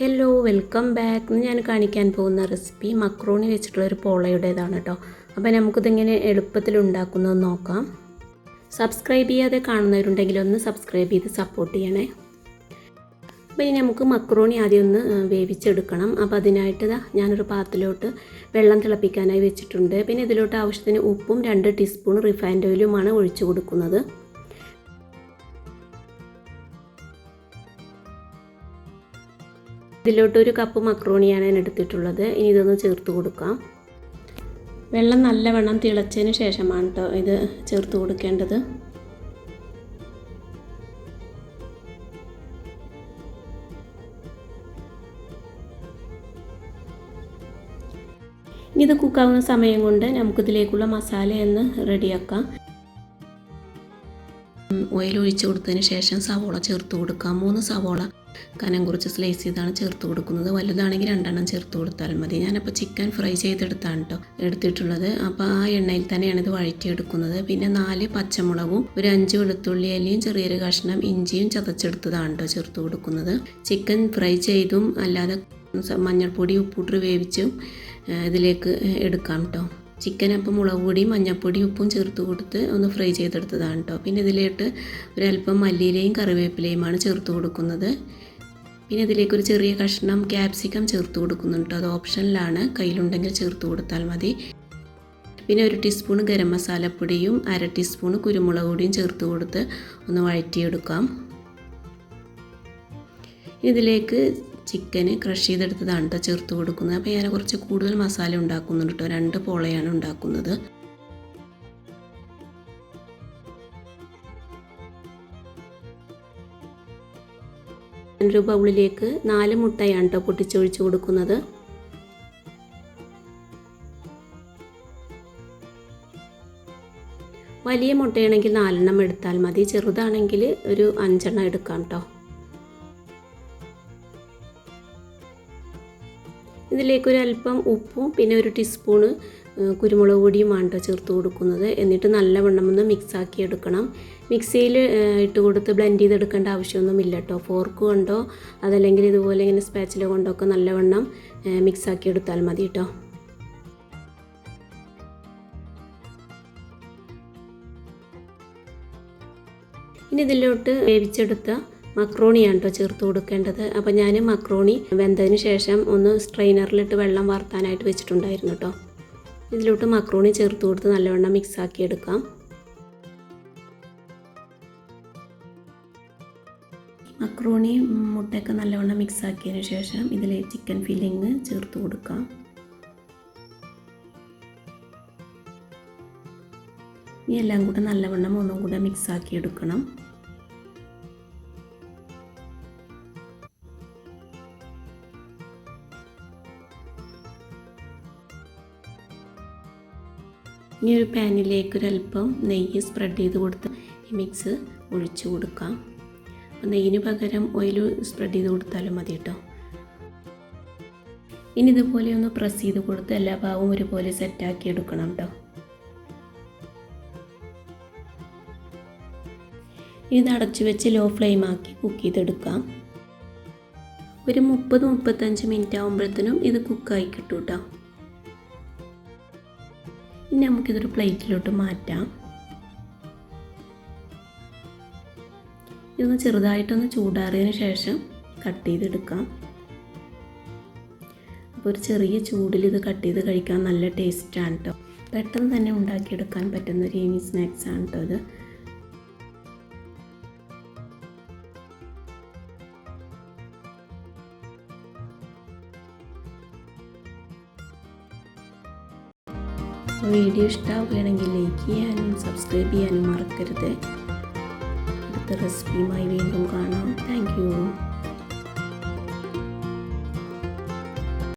Hello welcome back ഞാൻ കാണിക്കാൻ പോകുന്ന റെസിപ്പി മക്രോണി വെച്ചിട്ടുള്ള ഒരു പോളയുടേതാണ് കേട്ടോ അപ്പോൾ നമുക്കിതെങ്ങനെ എളുപ്പത്തിൽ ഉണ്ടാക്കുന്നതെന്ന് നോക്കാം. സബ്സ്ക്രൈബ് ചെയ്യാതെ കാണുന്നവരുണ്ടെങ്കിൽ ഒന്ന് സബ്സ്ക്രൈബ് ചെയ്ത് സപ്പോർട്ട് ചെയ്യണേ. അപ്പോൾ ഇനി നമുക്ക് മക്രോണി ആദ്യം ഒന്ന് വേവിച്ചെടുക്കണം. അപ്പോൾ അതിനായിട്ട് ഞാനൊരു പാത്രത്തിലോട്ട് വെള്ളം തിളപ്പിക്കാനായി വെച്ചിട്ടുണ്ട്. പിന്നെ ഇതിലോട്ട് ആവശ്യത്തിന് ഉപ്പും രണ്ട് ടീസ്പൂൺ റിഫൈൻഡ് ഓയിലുമാണ് ഒഴിച്ചു കൊടുക്കുന്നത്. ഇതിലോട്ട് ഒരു കപ്പ് മക്രോണിയാണ് ഞാൻ എടുത്തിട്ടുള്ളത്. ഇനി ഇതൊന്ന് ചേർത്ത് കൊടുക്കാം. വെള്ളം നല്ലവണ്ണം തിളച്ചതിന് ശേഷമാണ് കേട്ടോ ഇത് ചേർത്ത് കൊടുക്കേണ്ടത്. ഇത് കുക്കാവുന്ന സമയം കൊണ്ട് നമുക്കിതിലേക്കുള്ള മസാല ഒന്ന് റെഡിയാക്കാം ഓയിൽ ഒഴിച്ച് കൊടുത്തതിന് ശേഷം സവോള ചേർത്ത് കൊടുക്കാം മൂന്ന് സവോള കനം കുറച്ച് സ്ലൈസ് ചെയ്താണ് ചേർത്ത് കൊടുക്കുന്നത് വലുതാണെങ്കിൽ രണ്ടെണ്ണം ചേർത്ത് കൊടുത്താൽ മതി ഞാനപ്പോൾ ചിക്കൻ ഫ്രൈ ചെയ്തെടുത്താണ് കേട്ടോ എടുത്തിട്ടുള്ളത് അപ്പോൾ ആ എണ്ണയിൽ തന്നെയാണ് ഇത് വഴറ്റിയെടുക്കുന്നത് പിന്നെ നാല് പച്ചമുളകും ഒരു അഞ്ച് വെളുത്തുള്ളി അല്ലിയും ചെറിയൊരു കഷ്ണം ഇഞ്ചിയും ചതച്ചെടുത്തതാണ് കേട്ടോ ചേർത്ത് കൊടുക്കുന്നത് ചിക്കൻ ഫ്രൈ ചെയ്തും അല്ലാതെ മഞ്ഞൾപ്പൊടി ഉപ്പിട്ട് വേവിച്ചും ഇതിലേക്ക് എടുക്കാം കേട്ടോ ചിക്കൻ അപ്പം മുളക് പൊടി മഞ്ഞൾപ്പൊടി ഉപ്പും ചേർത്ത് കൊടുത്ത് ഒന്ന് ഫ്രൈ ചെയ്തെടുത്തതാണ് കേട്ടോ പിന്നെ ഇതിലേട്ട് ഒരല്പം മല്ലിയിലയും കറിവേപ്പിലയുമാണ് ചേർത്ത് കൊടുക്കുന്നത്. പിന്നെ ഇതിലേക്ക് ഒരു ചെറിയ കഷ്ണം ക്യാപ്സിക്കം ചേർത്ത് കൊടുക്കുന്നുണ്ട് അത് ഓപ്ഷനിലാണ്. കയ്യിലുണ്ടെങ്കിൽ ചേർത്ത് കൊടുത്താൽ മതി. പിന്നെ ഒരു ടീസ്പൂൺ ഗരം മസാലപ്പൊടിയും അര ടീസ്പൂൺ കുരുമുളക് പൊടിയും ചേർത്ത് കൊടുത്ത് ഒന്ന് വഴറ്റിയെടുക്കാം. ഇതിലേക്ക് ചിക്കന് ക്രഷ് ചെയ്തെടുത്തതാണ് കേട്ടോ ചേർത്ത് കൊടുക്കുന്നത്. അപ്പോൾ ഞാൻ കുറച്ച് കൂടുതൽ മസാല ഉണ്ടാക്കുന്നുണ്ട് കേട്ടോ രണ്ട് പോളയാണ് ഉണ്ടാക്കുന്നത്. ഒരു ബൗളിലേക്ക് നാല് മുട്ടയാണ് കേട്ടോ പൊട്ടിച്ചൊഴിച്ച് കൊടുക്കുന്നത്. വലിയ മുട്ടയാണെങ്കിൽ നാലെണ്ണം എടുത്താൽ മതി. ചെറുതാണെങ്കിൽ ഒരു അഞ്ചെണ്ണം എടുക്കാം കേട്ടോ ഇതിലേക്ക് ഒരു അല്പം ഉപ്പും പിന്നെ ഒരു ടീസ്പൂണ് കുരുമുളക് പൊടിയുമാണ് കേട്ടോ ചേർത്ത് കൊടുക്കുന്നത്. എന്നിട്ട് നല്ലവണ്ണം ഒന്ന് മിക്സാക്കി എടുക്കണം. മിക്സിയിൽ ഇട്ട് കൊടുത്ത് ബ്ലെൻഡ് ചെയ്തെടുക്കേണ്ട ആവശ്യമൊന്നുമില്ല കേട്ടോ ഫോർക്ക് കൊണ്ടോ അതല്ലെങ്കിൽ ഇതുപോലെ ഇങ്ങനെ സ്പാച്ചില കൊണ്ടോ ഒക്കെ നല്ലവണ്ണം മിക്സാക്കി എടുത്താൽ മതി കേട്ടോ ഇനി ഇതിലോട്ട് വേവിച്ചെടുത്ത മക്രോണിയാണ് കേട്ടോ ചേർത്ത് കൊടുക്കേണ്ടത്. അപ്പോൾ ഞാൻ മക്രോണി വെന്തതിന് ശേഷം ഒന്ന് സ്ട്രെയിനറിലിട്ട് വെള്ളം വാർത്താനായിട്ട് വെച്ചിട്ടുണ്ടായിരുന്നു കേട്ടോ ഇതിലോട്ട് മക്രോണി ചേർത്ത് കൊടുത്ത് നല്ലവണ്ണം മിക്സ് ആക്കി എടുക്കാം. മക്രോണി മുട്ടയൊക്കെ നല്ലവണ്ണം മിക്സ് ആക്കിയതിന് ശേഷം ഇതിൽ ചിക്കൻ ഫില്ലിങ് ചേർത്ത് കൊടുക്കാം. ഇനി എല്ലാം കൂടെ നല്ലവണ്ണം ഒന്നും കൂടെ മിക്സ് ആക്കി എടുക്കണം. ഇനി ഒരു പാനിലേക്ക് ഒരല്പം നെയ്യ് സ്പ്രെഡ് ചെയ്ത് കൊടുത്ത് ഈ മിക്സ് ഒഴിച്ചു കൊടുക്കാം. നെയ്യിന് പകരം ഓയിൽ സ്പ്രെഡ് ചെയ്ത് കൊടുത്താലും മതി കേട്ടോ ഇനി ഇതുപോലെ ഒന്ന് പ്രസ് ചെയ്ത് കൊടുത്ത് എല്ലാ ഭാഗവും ഒരുപോലെ സെറ്റാക്കി എടുക്കണം കേട്ടോ ഇത് അടച്ചു വെച്ച് ലോ ഫ്ലെയിം ആക്കി കുക്ക് ചെയ്തെടുക്കാം. ഒരു മുപ്പത് മുപ്പത്തഞ്ച് മിനിറ്റ് ആകുമ്പോഴത്തേനും ഇത് കുക്കായി കിട്ടും കേട്ടോ ഇനി നമുക്കിതൊരു പ്ലേറ്റിലോട്ട് മാറ്റാം. ഇതൊന്ന് ചെറുതായിട്ടൊന്ന് ചൂടാറിയതിന് ശേഷം കട്ട് ചെയ്തെടുക്കാം. അപ്പോൾ ഒരു ചെറിയ ചൂടിൽ ഇത് കട്ട് ചെയ്ത് കഴിക്കാൻ നല്ല ടേസ്റ്റാണ് കേട്ടോ പെട്ടെന്ന് തന്നെ ഉണ്ടാക്കിയെടുക്കാൻ പറ്റുന്ന ഒരു ഈവനിങ് സ്നാക്സ് ആണ് കേട്ടോ ഇത്. വീഡിയോ ഇഷ്ടമാവുകയാണെങ്കിൽ ലൈക്ക് ചെയ്യാനും സബ്സ്ക്രൈബ് ചെയ്യാനും മറക്കരുത്. അടുത്ത റെസിപ്പിയുമായി വീണ്ടും കാണാം. താങ്ക്